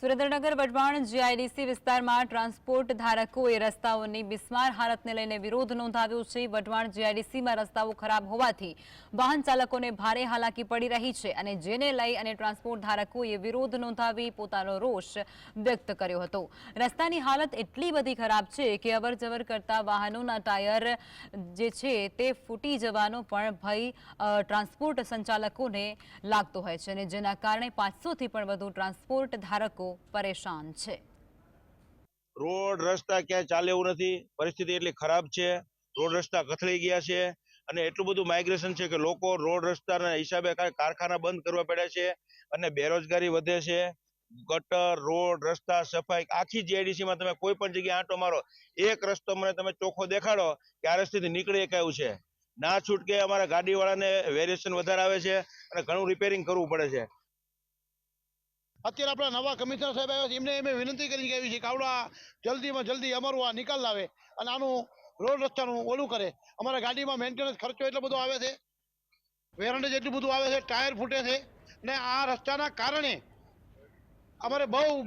Surendranagar, Wadhwan, GIDC વિસ્તારમાં transport ધારકોએ રસ્તાઓની બિસ્માર હાલતને લઈને વિરોધ નોંધાવ્યો છે. વઢવાણ જીઆઈડીસીમાં રસ્તાઓ ખરાબ હોવાથી વાહન ચાલકોને ભારે હાલાકી પડી રહી છે અને જેને લઈ અને ટ્રાન્સપોર્ટ ધારકોએ વિરોધ નોંધાવી પોતાનો રોષ વ્યક્ત કર્યો હતો. રસ્તાની હાલત એટલી બધી ખરાબ છે કે અવરજવર કરતા વાહનોના ટાયર જે છે તે ફૂટી જવાનો પણ ભય ટ્રાન્સપોર્ટ સંચાલકોને લાગતો હોય છે અને જેના કારણે પાંચસોથી પણ વધુ ટ્રાન્સપોર્ટ ધારકો પરેશાન છે. રોડ, રસ્તા ક્યાંય ચાલે એવું નથી. પરિસ્થિતિ એટલી ખરાબ છે. રોડ, રસ્તા કથળી ગયા છે. અને એટલું બધું માઇગ્રેશન છે કે લોકો રોડ, રસ્તાના હિસાબે કારખાના બંધ કરવા પડ્યા છે અને બેરોજગારી વધે છે. ગટર, રોડ, રસ્તા, સફાઈ, આખી જીઆઈડીસીમાં તમે કોઈ પણ જગ્યાએ આંટો મારો, એક રસ્તો મને તમે ચોખ્ખો દેખાડો કે આ રસ્તેથી નીકળે કયું છે. ના છૂટકે અમારા ગાડીવાળાને વેરિએશન વધારે આવે છે અને ઘણું રિપેરિંગ કરવું પડે છે. અત્યારે આપણા નવા કમિશનર સાહેબ આવ્યા છે, એમને એમ વિનંતી કરીને આવી છે કે આવડા જલ્દીમાં જલ્દી અમારું આ નિકાલ લાવે અને આનું રોડ રસ્તાનું ઓલું કરે. અમારા ગાડીમાં મેન્ટેનન્સ ખર્ચો એટલો બધો આવે છે વેરંડેજ એટલું બધું આવે છે, ટાયર ફૂટે છે ને આ રસ્તાના કારણે અમારે બહુ